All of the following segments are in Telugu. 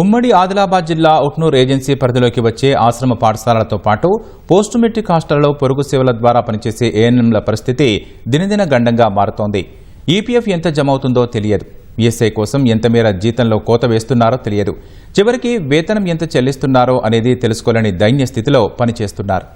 ఉమ్మడి ఆదిలాబాద్ జిల్లా ఉట్నూరు ఏజెన్సీ పరిధిలోకి వచ్చే ఆశ్రమ పాఠశాలలతో పాటు పోస్టు మెట్రిక్ హాస్టళ్ళలో పొరుగు సేవల ద్వారా పనిచేసే ఏఎన్ఎంల పరిస్థితి దినదిన గండంగా మారుతోంది. ఈపీఎఫ్ ఎంత జమ అవుతుందో తెలియదు. ఈఎస్ఐ కోసం ఎంత మేర జీతంలో కోత వేస్తున్నారో తెలియదు. చివరికి వేతనం ఎంత చెల్లిస్తున్నారో అనేది తెలుసుకోలేని దైన్య స్థితిలో పనిచేస్తున్నారు.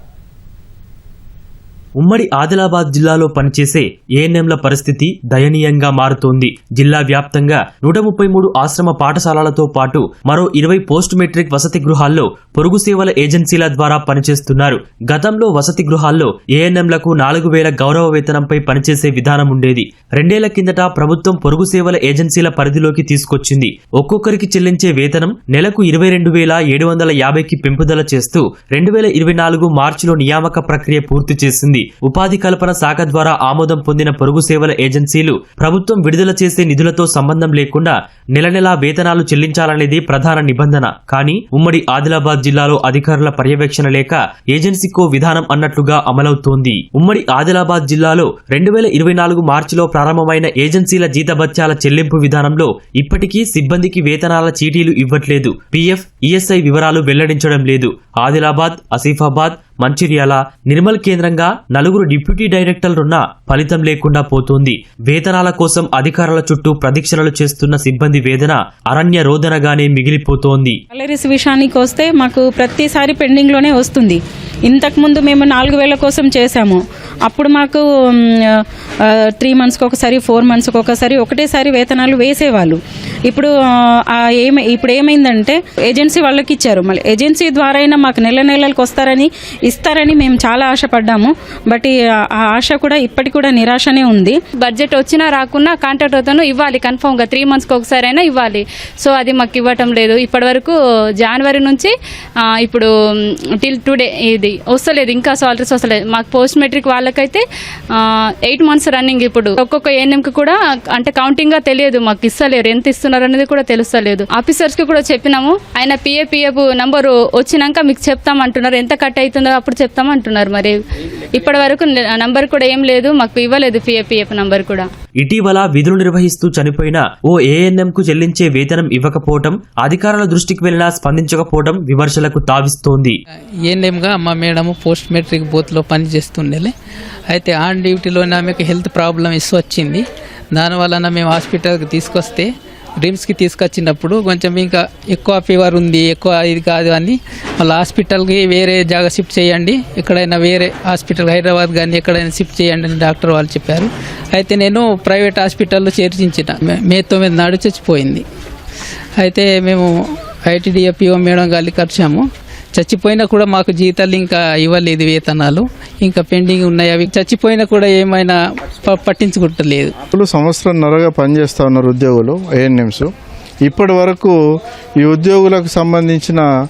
ఉమ్మడి ఆదిలాబాద్ జిల్లాలో పనిచేసే ఏఎన్ఎంల పరిస్థితి దయనీయంగా మారుతోంది. జిల్లా వ్యాప్తంగా నూట ముప్పై మూడు ఆశ్రమ పాఠశాలలతో పాటు మరో ఇరవై పోస్ట్ మెట్రిక్ వసతి గృహాల్లో పొరుగు సేవల ఏజెన్సీల ద్వారా పనిచేస్తున్నారు. గతంలో వసతి గృహాల్లో ఏఎన్ఎంలకు నాలుగు వేల గౌరవ వేతనంపై పనిచేసే విధానం ఉండేది. రెండేళ్ళ కిందట ప్రభుత్వం పొరుగు సేవల ఏజెన్సీల పరిధిలోకి తీసుకొచ్చింది. ఒక్కొక్కరికి చెల్లించే వేతనం నెలకు ఇరవై రెండు వేల ఏడు వందల యాభైకి పెంపుదల చేస్తూ రెండు వేల ఇరవై నాలుగు మార్చిలో నియామక ప్రక్రియ పూర్తి చేసింది. ఉపాధి కల్పన శాఖ ద్వారా ఆమోదం పొందిన పొరుగు సేవల ఏజెన్సీలు ప్రభుత్వం విడుదల చేసే నిధులతో సంబంధం లేకుండా నెల నెలా వేతనాలు చెల్లించాలనేది ప్రధాన నిబంధన. కానీ ఉమ్మడి ఆదిలాబాద్ జిల్లాలో అధికారుల పర్యవేక్షణ లేక ఏజెన్సీకో విధానం అన్నట్లుగా అమలవుతోంది. ఉమ్మడి ఆదిలాబాద్ జిల్లాలో రెండు వేల ఇరవై నాలుగు మార్చిలో ప్రారంభమైన ఏజెన్సీల జీతభత్యాల చెల్లింపు విధానంలో ఇప్పటికీ సిబ్బందికి వేతనాల చీటీలు ఇవ్వట్లేదు. పీఎఫ్ ఈఎస్ఐ వివరాలు వెల్లడించడం లేదు. ఆదిలాబాద్ ఆసిఫాబాద్ మంచిర్యాల నిర్మల్ కేంద్రంగా నలుగురు డిప్యూటీ డైరెక్టర్లున్న ఫలితం లేకుండా పోతోంది. వేతనాల కోసం అధికారుల చుట్టూ ప్రదీక్షణలు చేస్తున్న సిబ్బంది వేదన అరణ్య రోదనగానే మిగిలిపోతోంది. సాలరీస్ విషయానికి వస్తే మాకు ప్రతిసారి పెండింగ్లోనే వస్తుంది. ఇంతకుముందు మేము నాలుగు వేల కోసం చేశాము. అప్పుడు మాకు త్రీ మంత్స్కి ఒకసారి ఫోర్ మంత్స్కి ఒకసారి ఒకటేసారి వేతనాలు వేసేవాళ్ళు. ఇప్పుడు ఏమై ఇప్పుడు ఏమైందంటే ఏజెన్సీ వాళ్ళకి ఇచ్చారు. మళ్ళీ ఏజెన్సీ ద్వారా అయినా మాకు నెల నెలలకు వస్తారని ఇస్తారని మేము చాలా ఆశపడ్డాము. బట్ ఆ ఆశ కూడా ఇప్పటికి కూడా నిరాశనే ఉంది. బడ్జెట్ వచ్చినా రాకున్నా కాంట్రాక్ట్ అవుతాను ఇవ్వాలి కన్ఫామ్గా త్రీ మంత్స్కి ఒకసారి అయినా ఇవ్వాలి. సో అది మాకు ఇవ్వటం లేదు. ఇప్పటి వరకు జనవరి నుంచి ఇప్పుడు టిల్ టుడే ఇది వస్తలేదు. ఇంకా సాలరీస్ వస్తలేదు. మాకు పోస్ట్ మెట్రిక్ వాళ్ళకైతే ఎయిట్ మంత్స్ రన్నింగ్ ఇప్పుడు. ఒక్కొక్క ఏఎన్ఎంకి కూడా అంటే కౌంటింగ్గా తెలియదు. మాకు ఇస్తలేరు. ఎంత ఇస్తున్నారు అనేది కూడా తెలుస్తలేదు. ఆఫీసర్స్కి కూడా చెప్పినాము. ఆయన పిఏ పిఎఫ్ నంబరు వచ్చినాక మీకు చెప్తాం అంటున్నారు ఎంత కట్ అవుతుందో అప్పుడు చెప్తాం అంటున్నారు మరి. ఇప్పటి వరకు నంబర్ కూడా ఏం లేదు. మాకు ఇవ్వలేదు పిఏ పిఎఫ్ నంబర్ కూడా. ఇటీవల విధులు నిర్వహిస్తూ చనిపోయిన ఓ ఏఎన్ఎం కు చెల్లించే వేతనం ఇవ్వకపోవటం అధికారుల దృష్టికి వెళ్ళినా స్పందించకపోవటం విమర్శలకు తావిస్తోంది. ఏఎన్ఎంగా మా మేడము పోస్ట్ మెట్రిక్ బూత్లో పనిచేస్తుండేలే. అయితే ఆన్ డ్యూటీలోనే ఆమెకు హెల్త్ ప్రాబ్లం ఇష్యూ వచ్చింది. దానివలన మేము హాస్పిటల్కి తీసుకొస్తే డ్రీమ్స్కి తీసుకొచ్చినప్పుడు కొంచెం ఇంకా ఎక్కువ ఫీవర్ ఉంది ఎక్కువ ఇది కాదు అని మళ్ళీ హాస్పిటల్కి వేరే జాగా షిఫ్ట్ చేయండి. ఎక్కడైనా వేరే హాస్పిటల్ హైదరాబాద్ కానీ ఎక్కడైనా షిఫ్ట్ చేయండి అని డాక్టర్ వాళ్ళు చెప్పారు. అయితే నేను ప్రైవేట్ హాస్పిటల్లో చేర్చించిన. మే- తొమ్మిది నాడు చచ్చిపోయింది. అయితే మేము ఐటీడీఎఫ్ఓ మేడం గారికి కలిసాము చచ్చిపోయినా కూడా మాకు జీతాలు ఇంకా ఇవ్వలేదు వేతనాలు. ఇంకా పెండింగ్ ఉన్నాయి. అవి చచ్చిపోయినా కూడా ఏమైనా ప- పట్టించుకుంటలేదు. ఇప్పుడు సంవత్సరంన్నరగా పనిచేస్తూ ఉన్నారు ఉద్యోగులు ఏఎన్ఎంస్ ఇప్పటి వరకు ఈ ఉద్యోగులకు సంబంధించిన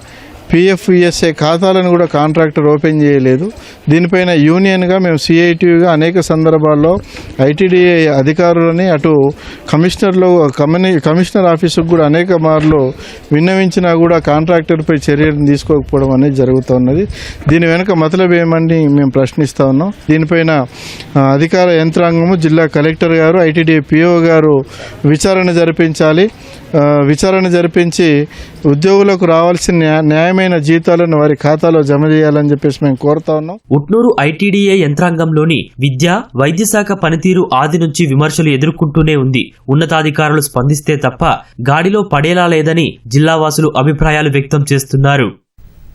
పిఎఫ్ఈఎస్ఏ ఖాతాలను కూడా కాంట్రాక్టర్ ఓపెన్ చేయలేదు. దీనిపైన యూనియన్గా మేము సిఐటిగా అనేక సందర్భాల్లో ఐటీడీఏ అధికారులని అటు కమిషనర్లో కమ్యూని కమిషనర్ ఆఫీసుకు కూడా అనేక మార్లు విన్నవించినా కూడా కాంట్రాక్టర్పై చర్యలు తీసుకోకపోవడం అనేది జరుగుతున్నది. దీని వెనుక మతలబ్ ఏమని మేము ప్రశ్నిస్తా ఉన్నాం. దీనిపైన అధికార యంత్రాంగము జిల్లా కలెక్టర్ గారు ఐటీడీ పిఓ గారు విచారణ జరిపించాలి. విచారణ జరిపించి ఉద్యోగులకు రావాల్సిన న్యాయం న్యాయమైన జీతాలను వారి ఖాతాలో జమ చేయాలని చెప్పేసి మేము కోరుతా ఉన్నాం. ఉట్నూరు ఐటీడీఏ యంత్రాంగంలోని విద్య వైద్య శాఖ పనితీరు ఆది నుంచి విమర్శలు ఎదుర్కొంటూనే ఉంది. ఉన్నతాధికారులు స్పందిస్తే తప్ప గాడిలో పడేలా లేదని జిల్లావాసులు అభిప్రాయాలు వ్యక్తం చేస్తున్నారు.